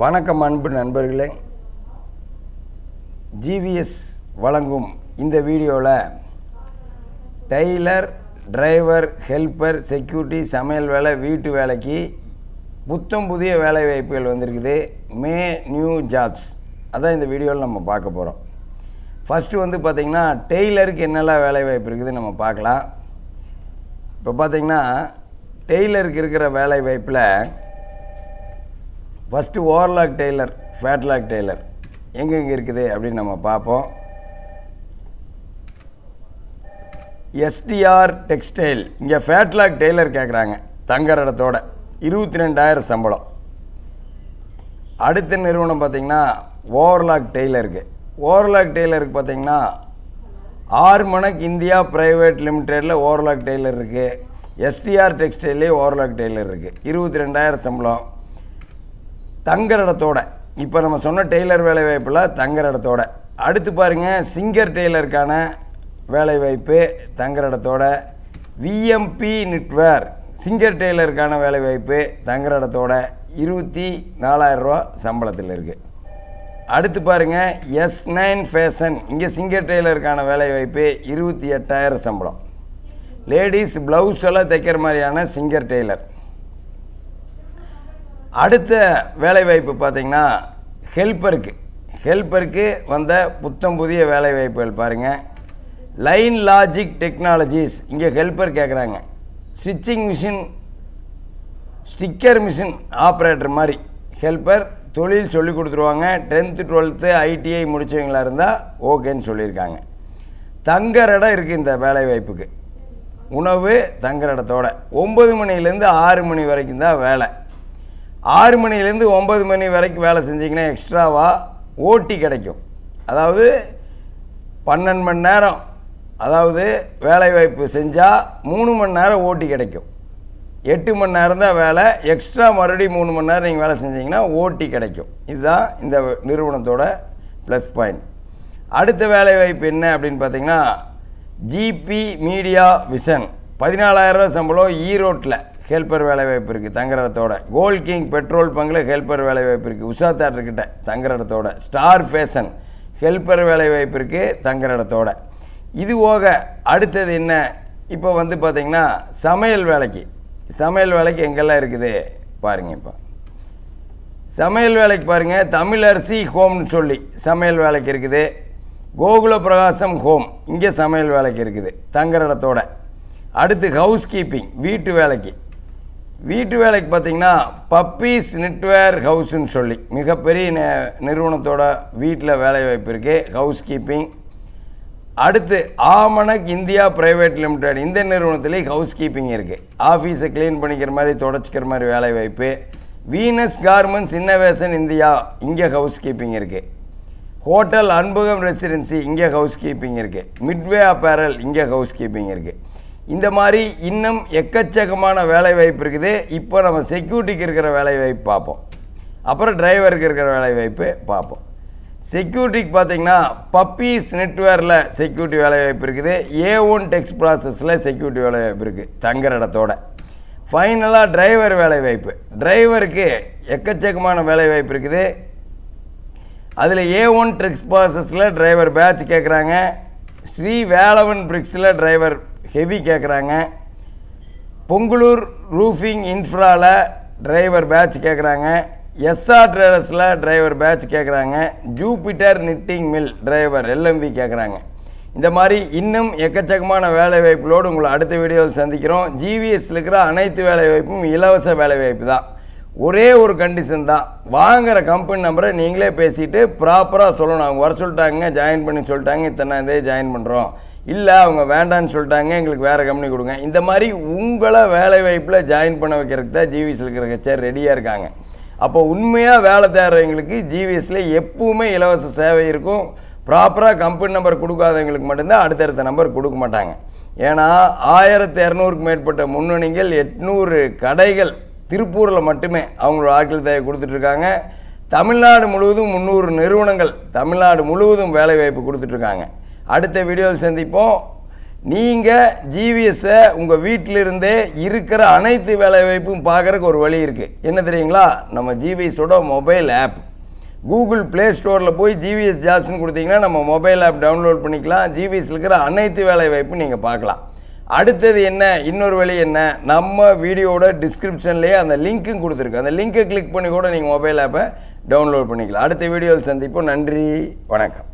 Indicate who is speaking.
Speaker 1: வணக்கம் அன்பு நண்பர்களே. ஜிவிஎஸ் வழங்கும் இந்த வீடியோவில் டெய்லர் டிரைவர் ஹெல்ப்பர் செக்யூரிட்டி சமையல் வேலை வீட்டு வேலைக்கு புத்தம் புதிய வேலை வாய்ப்புகள் வந்திருக்குது. May new jobs. அதான் இந்த வீடியோவில் நம்ம பார்க்க போகிறோம் ஃபஸ்ட்டு வந்து பார்த்திங்கன்னா டெய்லருக்கு என்னெல்லாம் வேலை வாய்ப்பு இருக்குது நம்ம பார்க்கலாம். இப்போ பார்த்திங்கன்னா டெய்லருக்கு இருக்கிற வேலை வாய்ப்பில் first overlock tailor flatlock tailor எங்கெங்கே இருக்குது அப்படின்னு நம்ம பார்ப்போம். எஸ்டிஆர் டெக்ஸ்டைல் இங்கே ஃபேட்லாக் டெய்லர் கேட்குறாங்க தங்குற இடத்தோட. இருபத்தி ரெண்டாயிரம் சம்பளம். அடுத்த நிறுவனம் பார்த்திங்கன்னா ஓவர்லாக் டெய்லருக்கு ஓவர்லாக் டெய்லருக்கு பார்த்திங்கன்னா ஆறு மணக்கு இந்தியா ப்ரைவேட் லிமிடெடில் ஓவர்லாக் டெய்லர் இருக்குது எஸ்டிஆர் டெக்ஸ்டைல்லே ஓவர்லாக் டெய்லர் இருக்குது இருபத்தி ரெண்டாயிரம் சம்பளம். தங்குற இடத்தோட இப்போ நம்ம சொன்ன டெய்லர் வேலை வாய்ப்பில் தங்குற இடத்தோட அடுத்து பாருங்கள் சிங்கர் டெய்லருக்கான வேலைவாய்ப்பு தங்குற இடத்தோட விஎம்பி நிட்வேர் சிங்கர் டெய்லருக்கான வேலைவாய்ப்பு தங்குற இடத்தோட இருபத்தி நாலாயிரரூவா சம்பளத்தில் இருக்குது அடுத்து பாருங்கள் எஸ் நைன் ஃபேஷன் இங்கே சிங்கர் டெய்லருக்கான வேலைவாய்ப்பு இருபத்தி எட்டாயிரம் சம்பளம். லேடிஸ் ப்ளவுஸ் எல்லாம் தைக்கிற மாதிரியான சிங்கர் டெய்லர். அடுத்த வேலைவாய்ப்பு பார்த்திங்கன்னா ஹெல்ப்பருக்கு. ஹெல்ப்பருக்கு வந்த புத்தம் புதிய வேலைவாய்ப்புகள் பாருங்கள் லைன் லாஜிக் டெக்னாலஜிஸ். இங்கே ஹெல்ப்பர் கேட்குறாங்க stitching machine sticker machine operator மாதிரி ஹெல்ப்பர் தொழில் சொல்லி கொடுத்துருவாங்க. டென்த்து டுவெல்த்து ஐடிஐ முடித்தவங்களா இருந்தால் ஓகேன்னு சொல்லியிருக்காங்க. தங்குற இடம் இருக்குது இந்த வேலைவாய்ப்புக்கு. உணவு தங்குற இடத்தோட. ஒம்பது மணிலேருந்து ஆறு மணி வரைக்கும் தான் வேலை. ஆறு மணிலேருந்து ஒம்பது மணி வரைக்கும் வேலை செஞ்சிங்கன்னா எக்ஸ்ட்ராவாக ஓட்டி கிடைக்கும். அதாவது பன்னெண்டு மணி நேரம். அதாவது வேலைவாய்ப்பு செஞ்சால் மூணு மணி நேரம் ஓட்டி கிடைக்கும். எட்டு மணி நேரம் தான் வேலை. எக்ஸ்ட்ரா மறுபடியும் மூணு மணி நேரம் நீங்கள் வேலை செஞ்சீங்கன்னா ஓட்டி கிடைக்கும். இதுதான் இந்த நிறுவனத்தோட ப்ளஸ் பாயிண்ட் அடுத்த வேலைவாய்ப்பு என்ன அப்படின்னு பார்த்தீங்கன்னா ஜிபி மீடியா விஷன் பதினாலாயிரரூவா சம்பளம் ஈரோட்டில். ஹெல்ப்பர் வேலைவாய்ப்பு இருக்குது தங்குற இடத்தோட கோல் கிங் பெட்ரோல் பங்கில் ஹெல்ப்பர் வேலைவாய்ப்பு இருக்குது உஷா தேட்டர்கிட்ட தங்குற இடத்தோட ஸ்டார் ஃபேஷன் ஹெல்ப்பர் வேலைவாய்ப்பு இருக்குது தங்குற இடத்தோட இது போக அடுத்தது என்ன? இப்போ வந்து பார்த்திங்கன்னா சமையல் வேலைக்கு. சமையல் வேலைக்கு எங்கெல்லாம் இருக்குது? பாருங்கள் இப்போ. சமையல் வேலைக்கு பாருங்கள் தமிழரசி ஹோம்னு சொல்லி சமையல் வேலைக்கு இருக்குது. கோகுல பிரகாசம் ஹோம் இங்கே சமையல் வேலைக்கு இருக்குது தங்குற இடத்தோட அடுத்து ஹவுஸ் கீப்பிங் வீட்டு வேலைக்கு. வீட்டு வேலைக்கு பார்த்தீங்கன்னா பப்பீஸ் நெட்வேர் ஹவுஸ்னு சொல்லி மிகப்பெரிய நி- நிறுவனத்தோட வீட்டில் வேலை வாய்ப்பு இருக்குது ஹவுஸ் கீப்பிங் அடுத்து ஆமணக் இந்தியா பிரைவேட் லிமிடெட் இந்த நிறுவனத்துலேயும் ஹவுஸ் கீப்பிங் இருக்குது ஆஃபீஸை க்ளீன் பண்ணிக்கிற மாதிரி தொடச்சிக்கிற மாதிரி வேலை வாய்ப்பு. வீனஸ் கார்மெண்ட்ஸ் இன்னோவேஷன் இந்தியா இங்கே ஹவுஸ் கீப்பிங் இருக்குது ஹோட்டல் அன்புகம் ரெசிடென்சி இங்கே ஹவுஸ் கீப்பிங் இருக்குது மிட்வே அப்பேரல் இங்கே ஹவுஸ் கீப்பிங் இருக்குது இந்த மாதிரி இன்னும் எக்கச்சக்கமான வேலை வாய்ப்பு இருக்குது. இப்போ நம்ம செக்யூரிட்டிக்கு இருக்கிற வேலை வாய்ப்பு பார்ப்போம். அப்புறம் டிரைவருக்கு இருக்கிற வேலை வாய்ப்பு பார்ப்போம். செக்யூரிட்டிக்கு பார்த்தீங்கன்னா பப்பீஸ் நெட்வேரில் செக்யூரிட்டி வேலை வாய்ப்பு இருக்குது. ஏ ஒன் டெக்ஸ் ப்ராசஸில் செக்யூரிட்டி வேலை வாய்ப்பு இருக்குது தங்குற இடத்தோட. ஃபைனலாக டிரைவர் வேலை வாய்ப்பு டிரைவருக்கு எக்கச்சக்கமான வேலை வாய்ப்பு இருக்குது. அதில் ஏ ஒன் ட்ரிக்ஸ் ப்ராசஸில் டிரைவர் பேட்ச் கேட்குறாங்க ஸ்ரீ வேலவன் பிரிக்ஸில் டிரைவர் ஹெவி கேட்குறாங்க பொங்கலூர் ரூஃபிங் இன்ஃப்ராவில் டிரைவர் பேட்ச் கேட்குறாங்க எஸ்ஆர் ட்ரேடர்ஸில் டிரைவர் பேட்ச் கேட்குறாங்க Jupiter knitting mill driver LMV கேட்குறாங்க இந்த மாதிரி இன்னும் எக்கச்சக்கமான வேலைவாய்ப்புகளோடு உங்களை அடுத்த வீடியோவில் சந்திக்கிறோம். ஜிவிஎஸ்ல இருக்கிற அனைத்து வேலைவாய்ப்பும் இலவச வேலைவாய்ப்பு தான். ஒரே ஒரு கண்டிஷன் தான். வாங்குகிற கம்பெனி நம்பரை நீங்களே பேசிட்டு ப்ராப்பராக சொல்லணும். அவங்க வர சொல்லிட்டாங்க ஜாயின் பண்ணி சொல்லிட்டாங்க இத்தனை இதே ஜாயின் பண்ணுறோம் இல்லை அவங்க வேண்டான்னு சொல்லிட்டாங்க எங்களுக்கு வேறு கம்பெனி கொடுங்க. இந்த மாதிரி உங்களை வேலை வாய்ப்பில் ஜாயின் பண்ண வைக்கிறதுக்கு தான் ஜிவிஎஸ்ல இருக்கிற ஹெச்ஆர் ரெடியாக இருக்காங்க. அப்போ உண்மையாக வேலை தேடுறவங்களுக்கு ஜிவிஎஸ்ல எப்பவுமே இலவச சேவை இருக்கும். ப்ராப்பராக கம்பெனி நம்பர் கொடுக்காதவங்களுக்கு மட்டும்தான் அடுத்தடுத்த நம்பர் கொடுக்க மாட்டாங்க. ஏன்னா ஆயிரத்தி இரநூறுக்கு மேற்பட்ட முன்னணிகள் எட்நூறு கடைகள் திருப்பூரில் மட்டுமே அவங்களோட ஆட்கள் தேவை கொடுத்துட்ருக்காங்க தமிழ்நாடு முழுவதும் முந்நூறு நிறுவனங்கள் தமிழ்நாடு முழுவதும் வேலைவாய்ப்பு கொடுத்துட்ருக்காங்க அடுத்த வீடியோவில் சந்திப்போம். நீங்கள் ஜிவிஎஸ்ஸை உங்கள் வீட்டிலிருந்தே இருக்கிற அனைத்து வேலைவாய்ப்பும் பார்க்குறக்கு ஒரு வழி இருக்குது என்ன தெரியுங்களா? நம்ம ஜிவிஎஸோட மொபைல் ஆப் கூகுள் ப்ளே ஸ்டோரில் போய் ஜிவிஎஸ் ஜாப்ஸ்னு கொடுத்தீங்கன்னா நம்ம மொபைல் ஆப் டவுன்லோட் பண்ணிக்கலாம். ஜிவிஎஸ்ல இருக்கிற அனைத்து வேலைவாய்ப்பும் நீங்கள் பார்க்கலாம். அடுத்தது என்ன? இன்னொரு வழி என்ன? நம்ம வீடியோட டிஸ்கிரிப்ஷன்லேயே அந்த லிங்க்கும் கொடுத்துருக்கு. அந்த லிங்க்கை கிளிக் பண்ணி கூட நீங்கள் மொபைல் ஆப்பை டவுன்லோட் பண்ணிக்கலாம். அடுத்த வீடியோவில் சந்திப்போம். நன்றி. வணக்கம்.